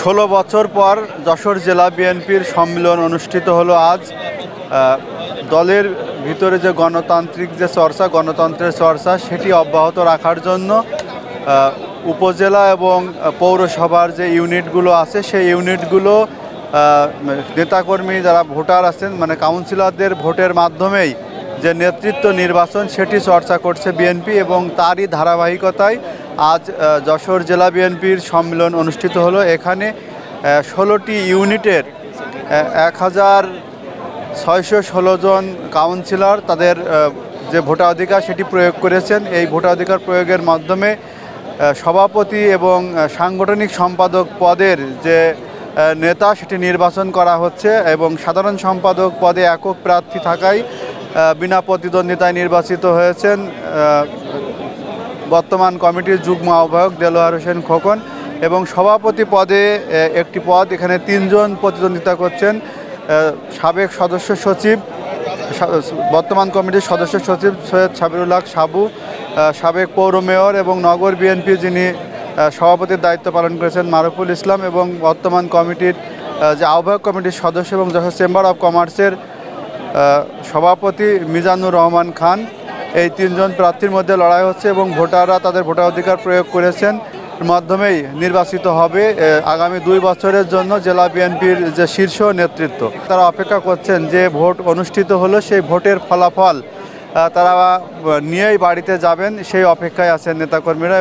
ষোলো বছর পর যশোর জেলা বিএনপির সম্মেলন অনুষ্ঠিত হলো আজ। দলের ভিতরে যে গণতান্ত্রিক যে চর্চা, গণতন্ত্রের চর্চা, সেটি অব্যাহত রাখার জন্য উপজেলা এবং পৌরসভার যে ইউনিটগুলো আছে, সেই ইউনিটগুলো নেতাকর্মী যারা ভোটার আছেন মানে কাউন্সিলরদের ভোটের মাধ্যমেই যে নেতৃত্ব নির্বাচন, সেটি চর্চা করছে বিএনপি এবং তারই ধারাবাহিকতায় আজ যশোর জেলা বিএনপির সম্মেলন অনুষ্ঠিত হলো। এখানে ষোলোটি ইউনিটের এক হাজার ছয়শো ষোলো জন কাউন্সিলর তাদের যে ভোটাধিকার সেটি প্রয়োগ করেছেন। এই ভোটাধিকার প্রয়োগের মাধ্যমে সভাপতি এবং সাংগঠনিক সম্পাদক পদের যে নেতা সেটি নির্বাচন করা হচ্ছে এবং সাধারণ সম্পাদক পদে একক প্রার্থী থাকায় বিনা প্রতিদ্বন্দ্বিতায় নির্বাচিত হয়েছেন বর্তমান কমিটির যুগ্ম আহ্বায়ক দেলোয়ার হোসেন খোকন এবং সভাপতি পদে একটি পদ, এখানে তিনজন প্রতিদ্বন্দ্বিতা করছেন সাবেক সদস্য সচিব বর্তমান কমিটির সদস্য সচিব সৈয়দ সাবিরুল্লাহ সাবু সাবেক পৌর মেয়র এবং নগর বিএনপি যিনি সভাপতির দায়িত্ব পালন করেছেন মারুফুল ইসলাম এবং বর্তমান কমিটির যে আহ্বায়ক কমিটির সদস্য এবং যশোর চেম্বার অব কমার্সের সভাপতি মিজানুর রহমান খান। এই তিনজন প্রার্থীর মধ্যে লড়াই হচ্ছে এবং ভোটাররা তাদের ভোটাধিকার প্রয়োগ করেছেন। মাধ্যমেই নির্বাচিত হবে আগামী দুই বছরের জন্য জেলা বিএনপির যে শীর্ষ নেতৃত্ব। তারা অপেক্ষা করছেন যে ভোট অনুষ্ঠিত হলো সেই ভোটের ফলাফল তারা নিয়েই বাড়িতে যাবেন, সেই অপেক্ষায় আছেন নেতাকর্মীরা।